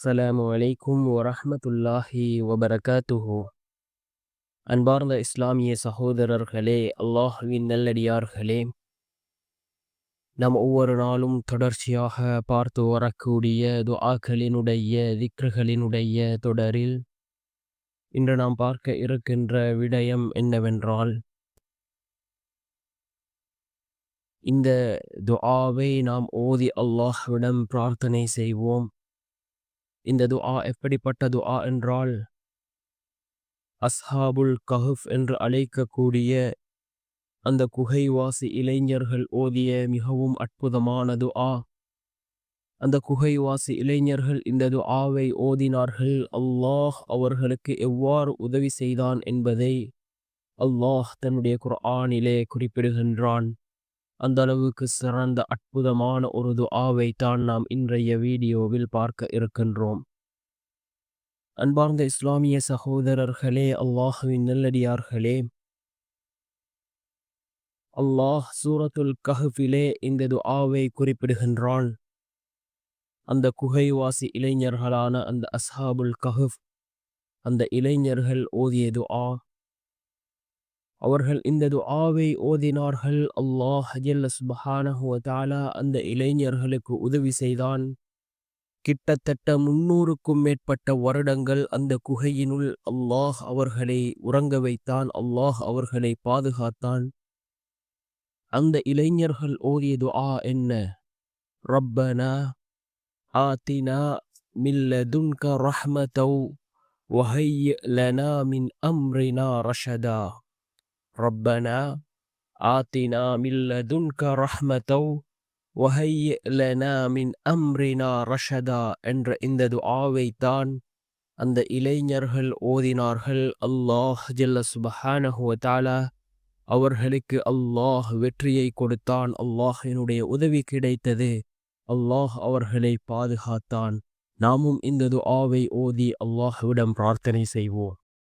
அஸ்ஸலாமு அலைக்கும் வரஹ்மத்துல்லாஹி வபரகாத்துஹு. அன்பார்ந்த இஸ்லாமிய சகோதரர்களே அல்லாஹுவின் நல்லடியார்களே நாம் ஒவ்வொரு நாளும் தொடர்ச்சியாக பார்த்து வரக்கூடிய துஆக்களினுடைய திக்ருகளினுடைய தொடரில் இன்று நாம் பார்க்க இருக்கின்ற விடயம் என்னவென்றால் இந்த துஆவை நாம் ஓதி அல்லாஹ்விடம் பிரார்த்தனை செய்வோம். இந்த துஆ எப்படிப்பட்ட துஆ என்றால் அஸ்ஹாபுல் கஹுஃப் என்று அழைக்கக்கூடிய அந்த குகைவாசி இளைஞர்கள் ஓதிய மிகவும் அற்புதமான துஆ. அந்த குகைவாசி இளைஞர்கள் இந்த துஆவை ஓதினார்கள். அல்லாஹ் அவர்களுக்கு எவ்வாறு உதவி செய்தான் என்பதை அல்லாஹ் தன்னுடைய குர்ஆனிலே குறிப்பிடுகின்றான். அந்த அளவுக்கு சிறந்த அற்புதமான ஒரு துஆவை தான் நாம் இன்றைய வீடியோவில் பார்க்க இருக்கின்றோம். அன்பார்ந்த இஸ்லாமிய சகோதரர்களே அல்லாஹுவின் நல்லடியார்களே. அல்லாஹ் சூரத்துல் கஹ்ஃபிலே இந்த துஆவை குறிப்பிடுகின்றான். அந்த குகைவாசி இளைஞர்களான அந்த அஸ்ஹாபுல் கஹுஃப் அந்த இளைஞர்கள் ஓதிய துஆ அவர்கள் இந்த துஆவை ஓதினார்கள் அல்லாஹ் ஜல்ல சுபஹானஹு வ தஆலா அந்த இளைஞர்களுக்கு உதவி செய்தான் கிட்டத்தட்ட முன்னூறுக்கும் மேற்பட்ட வருடங்கள் அந்த குகையினுள் அல்லாஹ் அவர்களை உறங்க வைத்தான் அல்லாஹ் அவர்களை பாதுகாத்தான் அந்த இளைஞர்கள் ஓதிய துஆ என்ன ரப்பனா ஆத்தினா மில்லதுன்க ரஹ்மதௌ وهيئ لنا من أمرنا رشدا ரப்பனா ஆத்தினா மில்லதுன்க ரஹ்மதௌ லனா மின் அம்ரினா ரஷதா என்ற இந்த துஆவைத்தான் அந்த இளைஞர்கள் ஓதினார்கள். அல்லாஹ் ஜல்ல சுபஹானஹுவதாலா அவர்களுக்கு அல்லாஹ் வெற்றியை கொடுத்தான். அல்லாஹினுடைய உதவி கிடைத்தது. அல்லாஹ் அவர்களை பாதுகாத்தான். நாமும் இந்த துஆவை ஓதி அல்லாஹ்விடம் பிரார்த்தனை செய்வோம்.